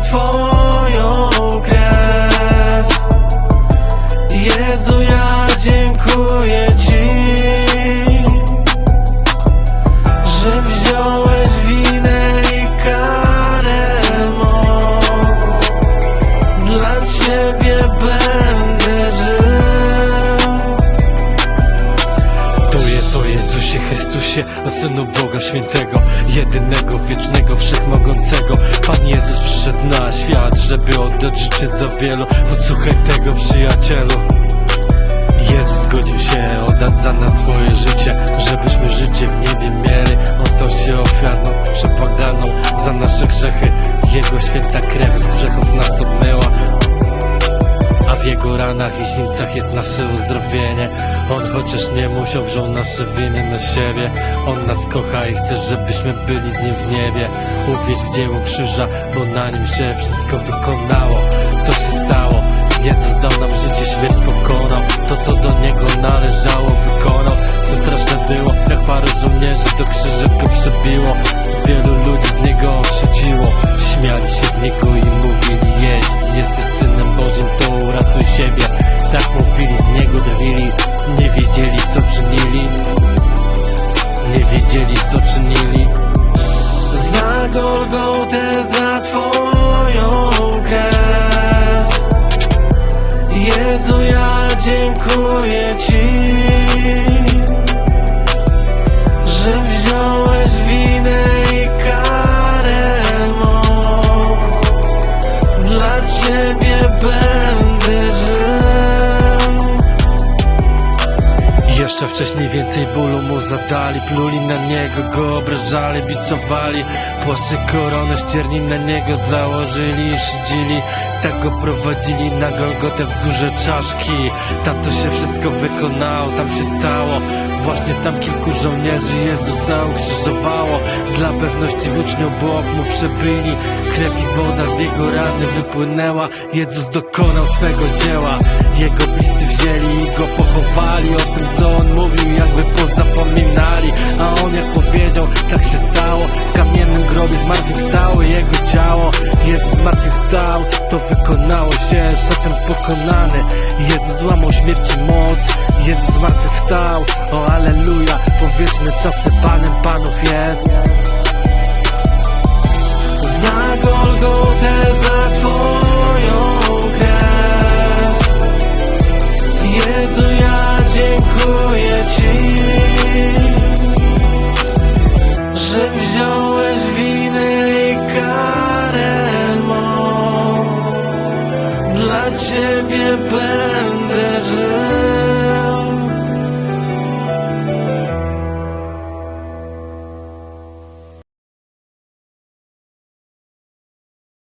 Twoją krew. Jezu, ja dziękuję Ci Że wziąłeś winę i karę mą Dla Ciebie będę Synu Boga Świętego, jedynego, wiecznego, wszechmogącego. Pan Jezus przyszedł na świat, żeby oddać życie za wielu. Posłuchaj tego, przyjacielu. Jezus zgodził się oddać za nas swoje życie Żebyśmy życie w niebie mieli On stał się ofiarną, przepaganą za nasze grzechy Jego święta krew ranach i sińcach jest nasze uzdrowienie. On chociaż nie musiał wziął nasze winy na siebie. On nas kocha i chce, żebyśmy byli z nim w niebie. Uwierz w dzieło krzyża, bo na nim się wszystko wykonało. To się stało. Jezus dał nam życie, śmierć pokonał. To co do niego należało wykonał. To straszne było, jak paru żołnierzy do krzyża go przebiło. Wielu ludzi z niego oszudziło Śmiali się z niego i mówili Jeśli jesteś synem Jeszcze wcześniej więcej bólu mu zadali Pluli na niego, go obrażali, biczowali Płaszcze koronę ścierni na niego założyli i szydzili Tak go prowadzili na Golgotę wzgórze czaszki. Tam to się wszystko wykonało, tam się stało. Właśnie tam kilku żołnierzy Jezusa ukrzyżowało. Dla pewności włócznią bok mu przebyli. Krew i woda z jego rany wypłynęła. Jezus dokonał swego dzieła Jego bliscy wzięli i go pochowali. O tym co on mówił jakby pozapominali A on jak powiedział tak się stało. W kamiennym grobie zmartwychwstało jego ciało. Jezus zmartwychwstał to wykonało się. Szatan pokonany. Jezus złamał śmierci moc. Jezus zmartwychwstał. O aleluja. Powieczne czasy Panem Panów jest że wziąłeś winy i karę mą. Dla Ciebie będę żył.